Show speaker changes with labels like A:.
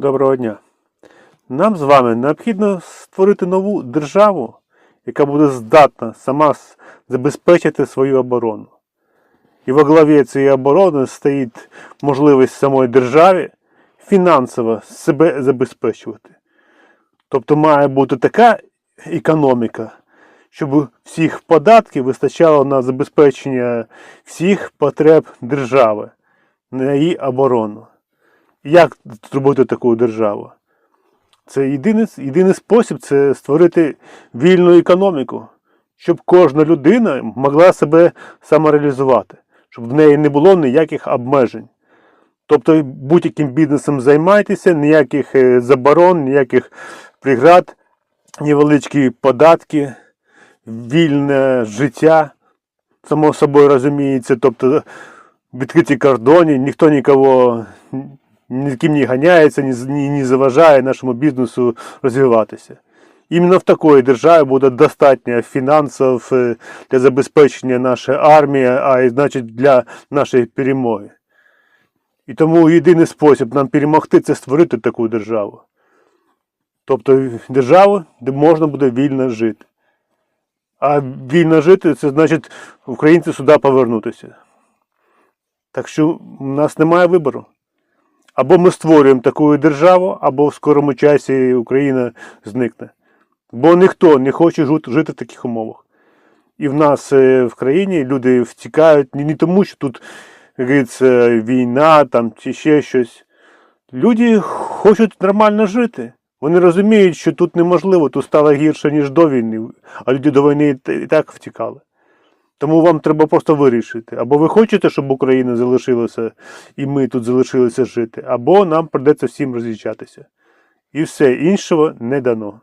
A: Доброго дня. Нам з вами необхідно створити нову державу, яка буде здатна сама забезпечити свою оборону. І во главі цієї оборони стоїть можливість самої державі фінансово себе забезпечувати. Тобто має бути така економіка, щоб всіх податків вистачало на забезпечення всіх потреб держави, на її оборону. Як зробити таку державу? Це єдиний, єдиний спосіб це створити вільну економіку, щоб кожна людина могла себе самореалізувати, щоб в неї не було ніяких обмежень. Тобто будь-яким бізнесом займайтеся, ніяких е, заборон, ніяких преград, невеличкі податки, вільне життя, само собою розуміється, тобто відкриті кордони, ніхто нікого ні з не ганяється, ні, ні заважає нашому бізнесу розвиватися. Іменно в такої державі буде достатньо фінансів е, для забезпечення нашої армії, а і значить для нашої перемоги. І тому єдиний спосіб нам перемогти це створити таку державу. Тобто державу, де можна буде вільно жити. А вільно жити це значить українці сюди повернутися. Так що у нас немає вибору. Або ми створюємо таку державу, або в скорому часі Україна зникне. Бо ніхто не хоче жити, в таких умовах. І в нас е, в країні люди втікають не тому, що тут говориться, війна там, чи ще щось. Люди хочуть нормально жити. Вони розуміють, що тут неможливо, тут стало гірше, ніж до війни, а люди до війни і так втікали. Тому вам треба просто вирішити. Або ви хочете, щоб Україна залишилася і ми тут залишилися жити, або нам придеться всім роз'їжджатися. І все іншого не дано.